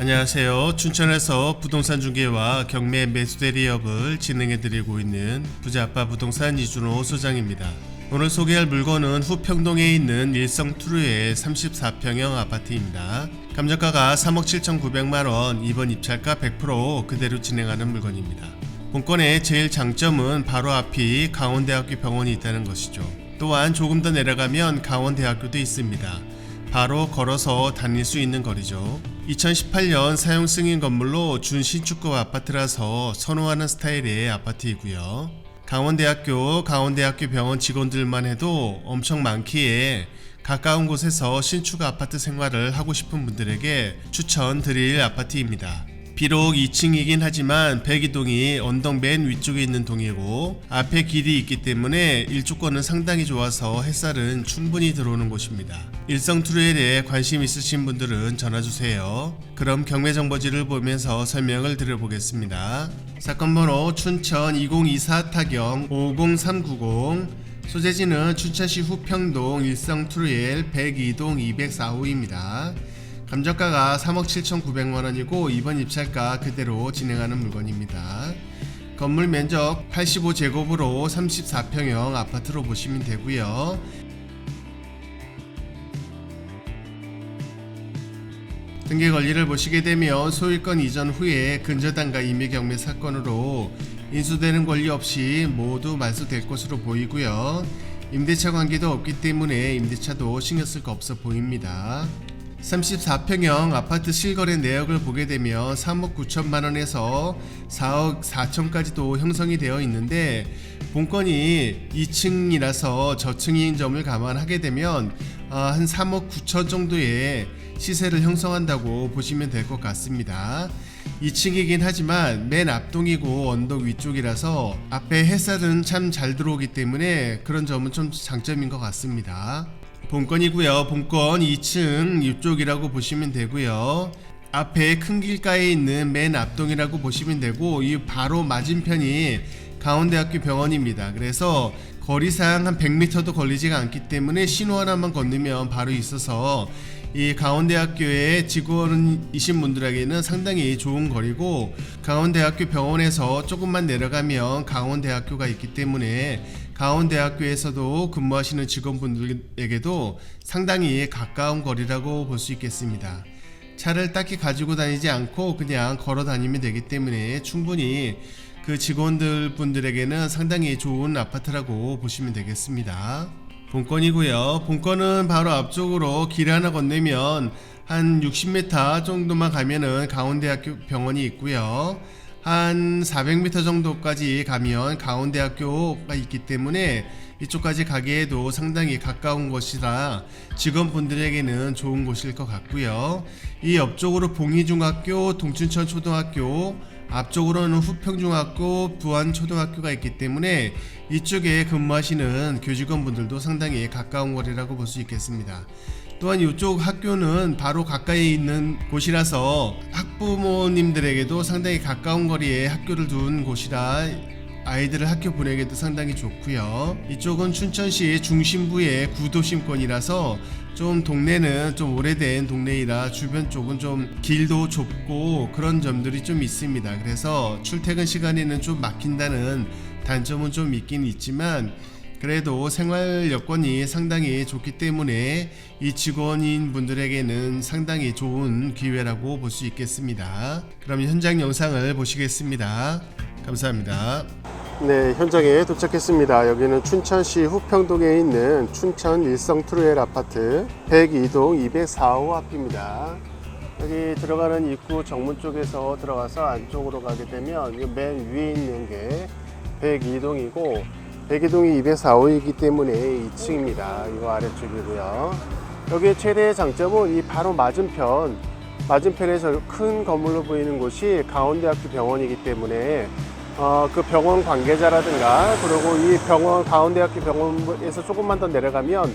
안녕하세요. 춘천에서 부동산 중개와 경매 매수 대리업을 진행해 드리고 있는 부자아빠 부동산 이준호 소장입니다. 오늘 소개할 물건은 후평동에 있는 일성 투르의 34평형 아파트입니다. 감정가가 3억 7,900만 원, 이번 입찰가 100% 그대로 진행하는 물건입니다. 본건의 제일 장점은 바로 앞이 강원대학교 병원이 있다는 것이죠. 또한 조금 더 내려가면 강원대학교도 있습니다. 바로 걸어서 다닐 수 있는 거리죠. 2018년 사용 승인 건물로 준신축급 아파트라서 선호하는 스타일의 아파트이고요. 강원대학교, 강원대학교 병원 직원들만 해도 엄청 많기에 가까운 곳에서 신축 아파트 생활을 하고 싶은 분들에게 추천드릴 아파트입니다. 비록 2층이긴 하지만 백이동이 언덕 맨 위쪽에 있는 동이고 앞에 길이 있기 때문에 일조권은 상당히 좋아서 햇살은 충분히 들어오는 곳입니다. 일성 트루엘에 관심 있으신 분들은 전화 주세요. 그럼 경매 정보지를 보면서 설명을 드려보겠습니다. 사건 번호 춘천 2024 타경 50390 소재지는 춘천시 후평동 일성 트루엘 102동 204호입니다. 감정가가 3억 7,900만 원이고 이번 입찰가 그대로 진행하는 물건입니다. 건물 면적 85제곱으로 34평형 아파트로 보시면 되고요. 등기 권리를 보시게 되면 소유권 이전 후에 근저당과 임의 경매 사건으로 인수되는 권리 없이 모두 말소될 것으로 보이고요. 임대차 관계도 없기 때문에 임대차도 신경 쓸 거 없어 보입니다. 34평형 아파트 실거래 내역을 보게 되면 3억 9천만 원에서 4억 4천까지도 형성이 되어 있는데 본건이 2층이라서 저층인 점을 감안하게 되면 아, 한 3억 9천 정도의 시세를 형성한다고 보시면 될 것 같습니다. 2층이긴 하지만 맨 앞동이고 언덕 위쪽이라서 앞에 햇살은 참 잘 들어오기 때문에 그런 점은 좀 장점인 것 같습니다. 본건이고요. 본건 2층 이쪽이라고 보시면 되고요. 앞에 큰 길가에 있는 맨 앞동이라고 보시면 되고 이 바로 맞은편이 강원대학교 병원입니다. 그래서 거리상 한 100m도 걸리지가 않기 때문에 신호 하나만 건너면 바로 있어서 이 강원대학교의 직원이신 분들에게는 상당히 좋은 거리고 강원대학교 병원에서 조금만 내려가면 강원대학교가 있기 때문에 강원대학교에서도 근무하시는 직원분들에게도 상당히 가까운 거리라고 볼 수 있겠습니다. 차를 딱히 가지고 다니지 않고 그냥 걸어 다니면 되기 때문에 충분히 그 직원들 분들에게는 상당히 좋은 아파트라고 보시면 되겠습니다. 본건이고요. 본건은 바로 앞쪽으로 길 하나 건너면 한 60m 정도만 가면은 강원대학교 병원이 있고요. 한 400m 정도까지 가면 강원대학교가 있기 때문에 이쪽까지 가기에도 상당히 가까운 곳이라 직원분들에게는 좋은 곳일 것 같고요. 이 옆쪽으로 봉희중학교, 동춘천 초등학교, 앞쪽으로는 후평중학교, 부안초등학교가 있기 때문에 이쪽에 근무하시는 교직원분들도 상당히 가까운 거리라고 볼 수 있겠습니다. 또한 이쪽 학교는 바로 가까이 있는 곳이라서 학부모님들에게도 상당히 가까운 거리에 학교를 둔 곳이라 아이들을 학교 보내기도 상당히 좋고요. 이쪽은 춘천시 중심부의 구도심권이라서 좀 동네는 좀 오래된 동네이라 주변 쪽은 좀 길도 좁고 그런 점들이 좀 있습니다. 그래서 출퇴근 시간에는 좀 막힌다는 단점은 좀 있긴 있지만 그래도 생활 여건이 상당히 좋기 때문에 이 직원인 분들에게는 상당히 좋은 기회라고 볼 수 있겠습니다. 그럼 현장 영상을 보시겠습니다. 감사합니다. 네, 현장에 도착했습니다. 여기는 춘천시 후평동에 있는 춘천 일성 트루엘 아파트 102동 204호 앞입니다. 여기 들어가는 입구 정문 쪽에서 들어가서 안쪽으로 가게 되면 이맨 위에 있는 게 102동이고 102동이 204호이기 때문에 2층입니다. 이거 아래쪽이고요. 여기의 최대의 장점은 이 바로 맞은편 맞은편에 저큰 건물로 보이는 곳이 강원대학교 병원이기 때문에 어, 그 병원 관계자라든가 그리고 이 병원 강원대학교 병원에서 조금만 더 내려가면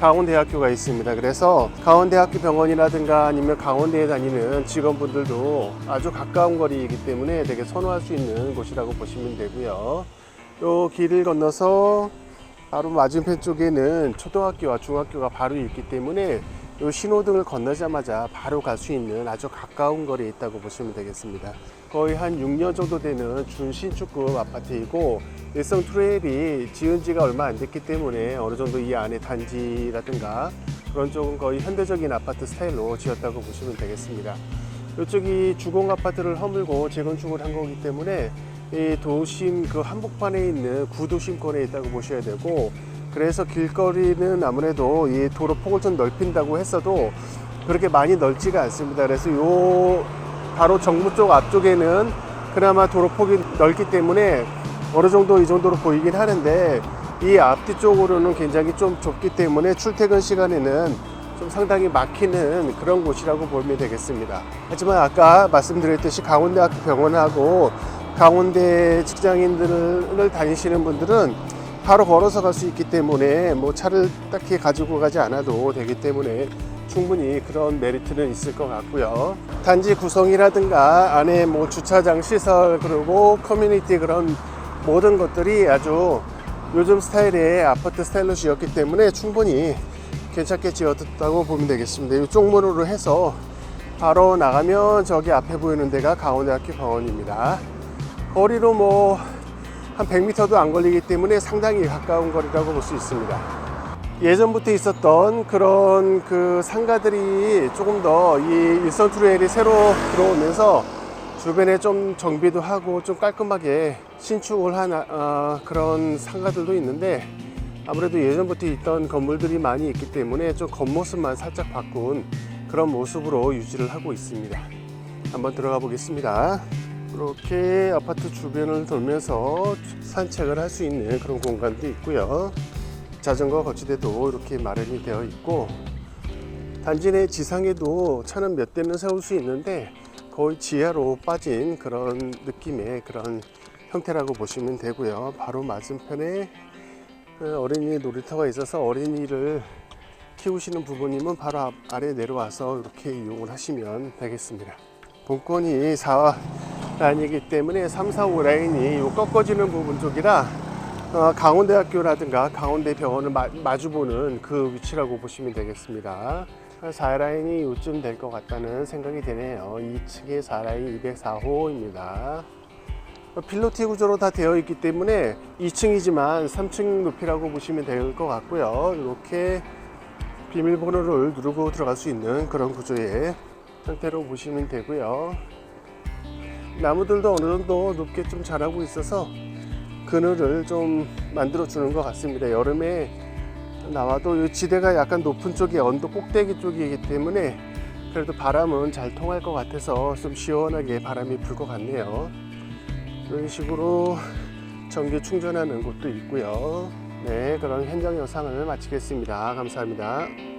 강원대학교가 있습니다. 그래서 강원대학교 병원이라든가 아니면 강원대에 다니는 직원분들도 아주 가까운 거리이기 때문에 되게 선호할 수 있는 곳이라고 보시면 되고요. 요 길을 건너서 바로 맞은편 쪽에는 초등학교와 중학교가 바로 있기 때문에 요 신호등을 건너자마자 바로 갈 수 있는 아주 가까운 거리에 있다고 보시면 되겠습니다. 거의 한 6년 정도 되는 준신축급 아파트이고 일성 트레일이 지은 지가 얼마 안 됐기 때문에 어느 정도 이 안에 단지라든가 그런 쪽은 거의 현대적인 아파트 스타일로 지었다고 보시면 되겠습니다. 이쪽이 주공 아파트를 허물고 재건축을 한 거기 때문에 이 도심 그 한복판에 있는 구도심권에 있다고 보셔야 되고 그래서 길거리는 아무래도 이 도로 폭을 좀 넓힌다고 했어도 그렇게 많이 넓지가 않습니다. 그래서 요 바로 정부 쪽 앞쪽에는 그나마 도로 폭이 넓기 때문에 어느 정도 이 정도로 보이긴 하는데 이 앞뒤 쪽으로는 굉장히 좀 좁기 때문에 출퇴근 시간에는 좀 상당히 막히는 그런 곳이라고 보면 되겠습니다. 하지만 아까 말씀드렸듯이 강원대학교 병원하고 강원대 직장인들을 다니시는 분들은 바로 걸어서 갈 수 있기 때문에 뭐 차를 딱히 가지고 가지 않아도 되기 때문에 충분히 그런 메리트는 있을 것 같고요. 단지 구성이라든가 안에 뭐 주차장 시설 그리고 커뮤니티 그런 모든 것들이 아주 요즘 스타일의 아파트 스타일로 지었기 때문에 충분히 괜찮게 지었다고 보면 되겠습니다. 이쪽 문으로 해서 바로 나가면 저기 앞에 보이는 데가 강원대학교 병원입니다. 거리로 뭐 한 100m도 안 걸리기 때문에 상당히 가까운 거리라고 볼 수 있습니다. 예전부터 있었던 그런 그 상가들이 조금 더 이 일선 트레일이 새로 들어오면서 주변에 좀 정비도 하고 좀 깔끔하게 신축을 한 어, 그런 상가들도 있는데 아무래도 예전부터 있던 건물들이 많이 있기 때문에 좀 겉모습만 살짝 바꾼 그런 모습으로 유지를 하고 있습니다. 한번 들어가 보겠습니다. 이렇게 아파트 주변을 돌면서 산책을 할 수 있는 그런 공간도 있고요. 자전거 거치대도 이렇게 마련이 되어 있고 단지 내 지상에도 차는 몇 대는 세울 수 있는데 거의 지하로 빠진 그런 느낌의 그런 형태라고 보시면 되고요. 바로 맞은편에 그 어린이 놀이터가 있어서 어린이를 키우시는 부모님은 바로 앞- 아래 내려와서 이렇게 이용을 하시면 되겠습니다. 본권이 4 라인이기 때문에 3, 4, 5 라인이 요 꺾어지는 부분 쪽이라 어, 강원대학교라든가 강원대병원을 마, 마주보는 그 위치라고 보시면 되겠습니다. 4라인이 요쯤 될 것 같다는 생각이 드네요. 2층에 4라인 204호입니다. 필로티 구조로 다 되어 있기 때문에 2층이지만 3층 높이라고 보시면 될 것 같고요. 이렇게 비밀번호를 누르고 들어갈 수 있는 그런 구조의 형태로 보시면 되고요. 나무들도 어느 정도 높게 좀 자라고 있어서 그늘을 좀 만들어 주는 것 같습니다. 여름에 나와도 이 지대가 약간 높은 쪽이 언덕 꼭대기 쪽이기 때문에 그래도 바람은 잘 통할 것 같아서 좀 시원하게 바람이 불 것 같네요. 이런 식으로 전기 충전하는 곳도 있고요. 네, 그럼 현장 영상을 마치겠습니다. 감사합니다.